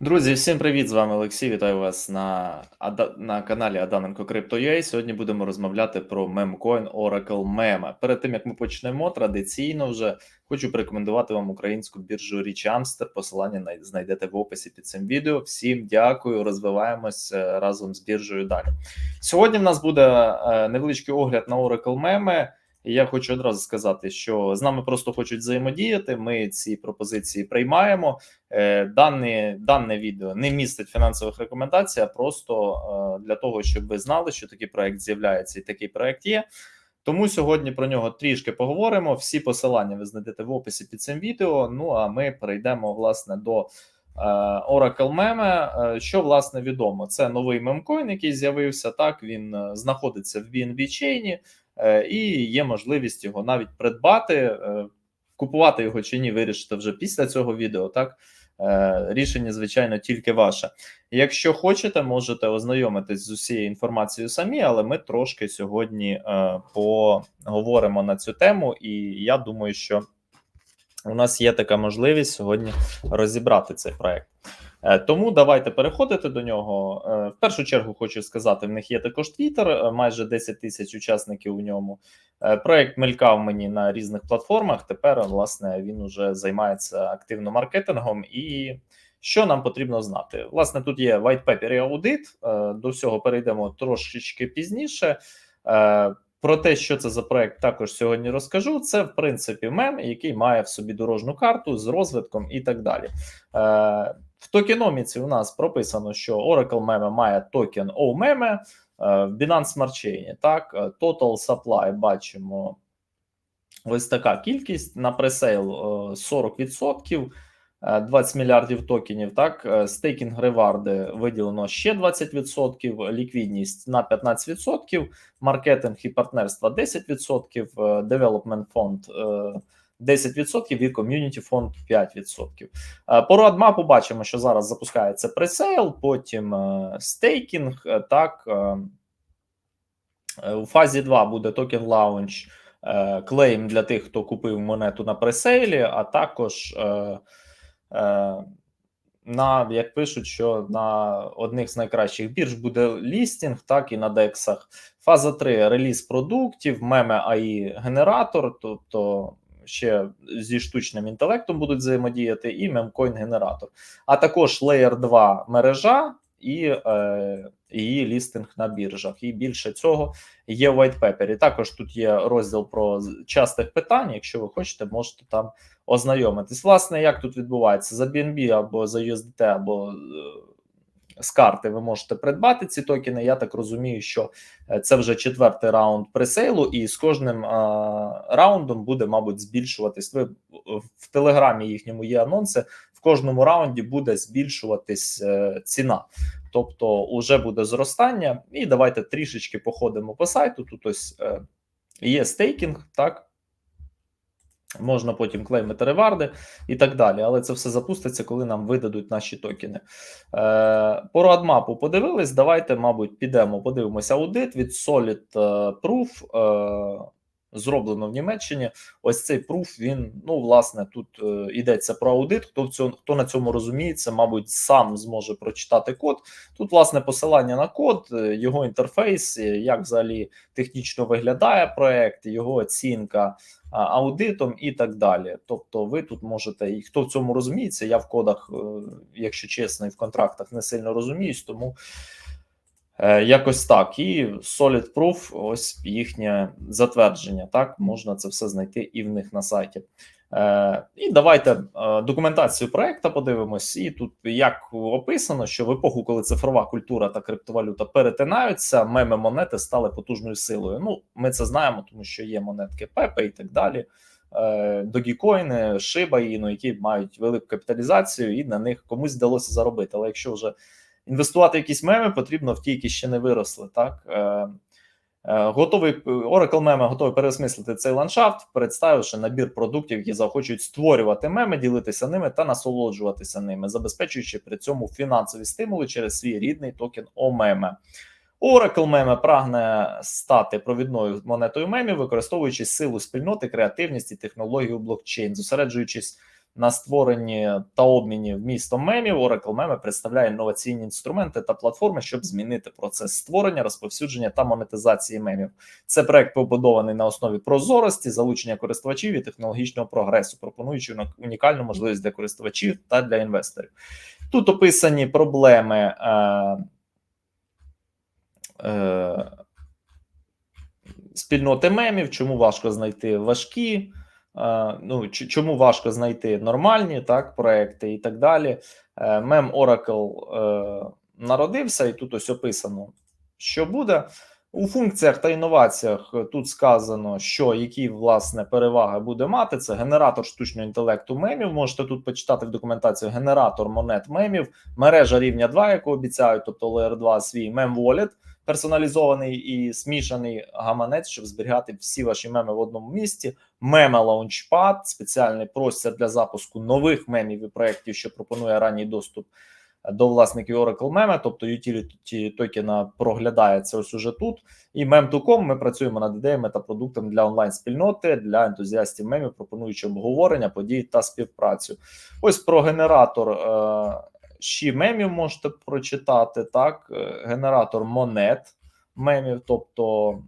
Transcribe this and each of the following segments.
Друзі, всім привіт! З вами Олексій. Вітаю вас на на каналі Аданенко Crypto.ua. Сьогодні будемо розмовляти про мемкоін Oracle Meme. Перед тим як ми почнемо, традиційно вже хочу порекомендувати вам українську біржу Річ Амстер. Посилання на- знайдете в описі під цим відео. Всім дякую, розвиваємось е, разом з біржею далі. Сьогодні в нас буде е, невеличкий огляд на Oracle Meme. І Я хочу одразу сказати, що з нами просто хочуть взаємодіяти. Ми ці пропозиції приймаємо. Е, Дане, дане відео не містить фінансових рекомендацій, а просто е, для того, щоб ви знали, що такий проект з'являється і такий проект є. Тому сьогодні про нього трішки поговоримо. Всі посилання ви знайдете в описі під цим відео. Ну а ми перейдемо власне до е, Oracle Meme. Що власне відомо? Це новий мемкоін, який з'явився. Так він знаходиться в BNB чейні, і є можливість його навіть придбати. Е, Купувати його чи ні, вирішите вже після цього відео. Так Е, рішення, звичайно, тільки ваше. Якщо хочете, можете ознайомитись з усією інформацією самі, але ми трошки сьогодні е, поговоримо на цю тему, і я думаю, що у нас є така можливість сьогодні розібрати цей проект. Е, Тому давайте переходити до нього. Е, В першу чергу хочу сказати: в них є також Twitter, е, майже 10 тисяч учасників у ньому. Проект мелькав мені на різних платформах. Тепер, власне, він уже займається активно маркетингом. І що нам потрібно знати? Власне, тут є white paper і аудит. До всього перейдемо трошечки пізніше. Про те, що це за проект, також сьогодні розкажу. Це в принципі мем, який має в собі дорожню карту з розвитком і так далі. Е, В токеноміці у нас прописано, що Oracle Meme має токен OMeme, е, в Binance Smart Chain, так, е, Total Supply бачимо ось така кількість на пресейл е, 40%, е, 20 мільярдів токенів. Так, е, стейкінг реварди виділено ще 20%, ліквідність на 15%, маркетинг і партнерства 10%, е, девелопмент фонд е, 10% і ком'юніті фонд 5%. Е, По родмапу бачимо, що зараз запускається пресейл, потім е, стейкінг. е, Так у фазі 2 буде токен лаунч, клейм для тих, хто купив монету на пресейлі, а також на як пишуть, що на одних з найкращих бірж буде лістінг, так і на дексах. Фаза 3 реліз продуктів, меме AI генератор, тобто ще зі штучним інтелектом будуть взаємодіяти, і мемкоін генератор, а також Layer 2 мережа і е, її лістинг на біржах. І більше цього є в white paper. І також тут є розділ про частих питань. Якщо ви хочете, можете там ознайомитись. Власне, як тут відбувається за BNB або за USDT, або е, з карти ви можете придбати ці токени. Я так розумію, що е, це вже четвертий раунд пресейлу, і з кожним е, раундом буде, мабуть, збільшуватись. Ви в телеграмі їхньому є анонси. В кожному раунді буде збільшуватись е, ціна. Тобто, вже буде зростання. І давайте трішечки походимо по сайту. Тут ось е, є стейкінг, так. Можна потім клеймити реварди і так далі. Але це все запуститься, коли нам видадуть наші токени. Е, по родмапу подивились. Давайте, мабуть, підемо, подивимося аудит від Solid е, Proof. Е, зроблено в Німеччині. Ось цей proof, він, ну, власне, тут е, йдеться про аудит. Хто в цьому, хто на цьому розуміється, мабуть, сам зможе прочитати код. Тут, власне, посилання на код, е, його інтерфейс, е, як взагалі технічно виглядає проект, його оцінка аудитом і так далі. Тобто, ви тут можете, і хто в цьому розуміється, я в кодах, якщо чесно, і в контрактах не сильно розуміюсь, тому. Е, Якось так. І Solid Proof, ось їхнє затвердження. Так, можна це все знайти і в них на сайті. Е, І давайте е, документацію проекту подивимось. І тут як описано, що в епоху, коли цифрова культура та криптовалюта перетинаються, меми монети стали потужною силою. Ну, ми це знаємо, тому що є монетки Пепе і так далі. Догікоїни, Шиба, ну, які мають велику капіталізацію, і на них комусь вдалося заробити. Але якщо вже інвестувати в якісь меми потрібно в ті, які ще не виросли. Так е, е, готовий Oracle Meme готовий переосмислити цей ландшафт, представивши набір продуктів, які захочуть створювати меми, ділитися ними та насолоджуватися ними, забезпечуючи при цьому фінансові стимули через свій рідний токен OMEME. Oracle Meme прагне стати провідною монетою мемів, використовуючи силу спільноти, креативність і технологію блокчейн, зосереджуючись на створенні та обміні вмістом мемів. Oracle Meme представляє інноваційні інструменти та платформи, щоб змінити процес створення, розповсюдження та монетизації мемів. Це проект побудований на основі прозорості, залучення користувачів і технологічного прогресу, пропонуючи унікальну можливість для користувачів та для інвесторів. Тут описані проблеми. Е, е, Спільноти мемів, чому важко знайти важкі, ну чому важко знайти нормальні так, проекти і так далі. Е, Мем Oracle е, народився, і тут ось описано, що буде. У функціях та інноваціях е, тут сказано, що які власне переваги буде мати. Це генератор штучного інтелекту мемів. Можете тут почитати в документацію генератор монет мемів, мережа рівня 2, яку обіцяють, тобто Layer 2 свій мем Wallet, персоналізований і смішаний гаманець, щоб зберігати всі ваші меми в одному місці. Мема Launchpad, спеціальний простір для запуску нових мемів і проєктів, що пропонує ранній доступ до власників Oracle Meme, тобто utility токена проглядається ось уже тут. І Mem2Com ми працюємо над ідеями та продуктами для онлайн-спільноти, для ентузіастів мемів, пропонуючи обговорення, подій та співпрацю. Ось про генератор е, ще мемів можете прочитати. Так, Е, генератор монет мемів, тобто.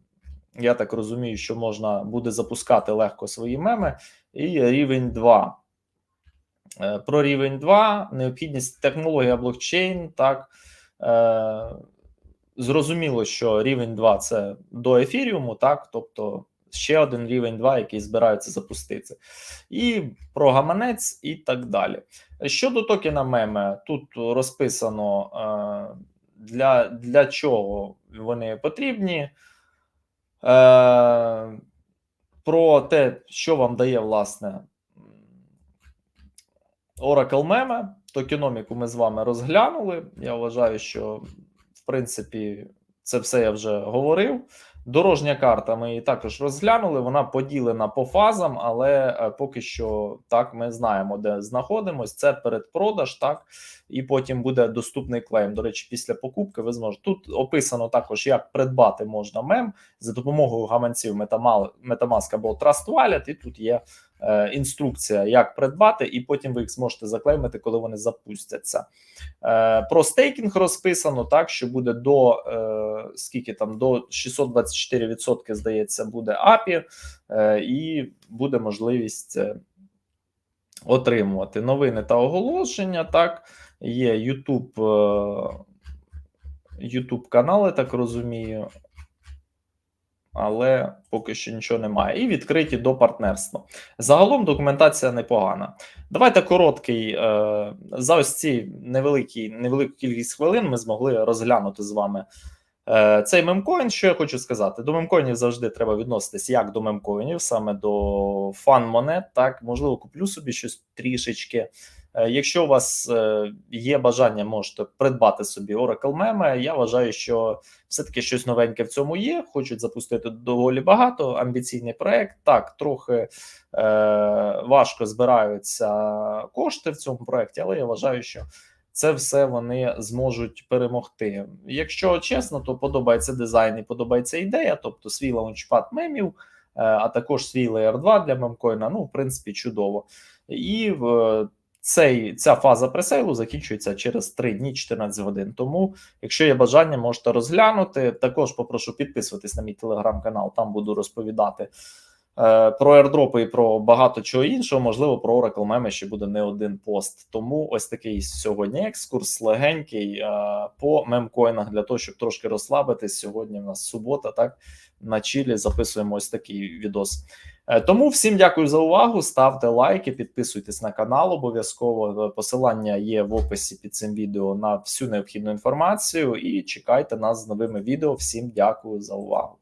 Я так розумію, що можна буде запускати легко свої меми, і рівень 2. Е, Про рівень 2, необхідність технологія блокчейн. Так е, зрозуміло, що рівень 2 це до ефіріуму, так, тобто ще один рівень 2, який збираються запустити, і про гаманець, і так далі. Щодо токена меме, тут розписано е, для, для чого вони потрібні. Е, про те, що вам дає власне Oracle Meme, токеноміку ми з вами розглянули. Я вважаю, що в принципі це все я вже говорив. Дорожня карта ми її також розглянули. Вона поділена по фазам, але е, поки що так ми знаємо, де знаходимось. Це передпродаж, так і потім буде доступний клейм. До речі, після покупки ви зможете тут описано також, як придбати можна мем за допомогою гаманців Metama- Metamask або Trust Wallet, І тут є інструкція, як придбати, і потім ви їх зможете заклеймити, коли вони запустяться. Е, про стейкінг розписано так, що буде до е, скільки там до 624%, здається, буде е, і буде можливість е, отримувати новини та оголошення. Так, є YouTube, е, YouTube канали, так розумію. Але поки що нічого немає. І відкриті до партнерства. Загалом документація непогана. Давайте короткий. Е, за ось ці невеликі, невелику кількість хвилин ми змогли розглянути з вами е, цей мемкоін. Що я хочу сказати? До мемкоїнів завжди треба відноситись як до мемкоїнів, саме до фан-монет. Так, можливо, куплю собі щось трішечки. Е, Якщо у вас е, є бажання, можете придбати собі Oracle Meme. Я вважаю, що все-таки щось новеньке в цьому є. Хочуть запустити доволі багато. Амбіційний проект. Так, трохи е, важко збираються кошти в цьому проекті, але я вважаю, що це все вони зможуть перемогти. Якщо чесно, то подобається дизайн і подобається ідея, тобто свій лаунчпад мемів, е, а також свій Layer 2 для мемкоїна. Ну, в принципі, чудово. І в цей, ця фаза пресейлу закінчується через 3 дні 14 годин. Тому, якщо є бажання, можете розглянути. Також попрошу підписуватись на мій телеграм-канал, там буду розповідати про аірдропи і про багато чого іншого. Можливо, про Oracle Meme ще буде не один пост. Тому ось такий сьогодні екскурс легенький е, по мемкоїнах для того, щоб трошки розслабитись. Сьогодні в нас субота, так на чилі записуємо ось такий відос. Е, Тому всім дякую за увагу. Ставте лайки, підписуйтесь на канал. Обов'язково Е, посилання є в описі під цим відео на всю необхідну інформацію. І чекайте нас з новими відео. Всім дякую за увагу.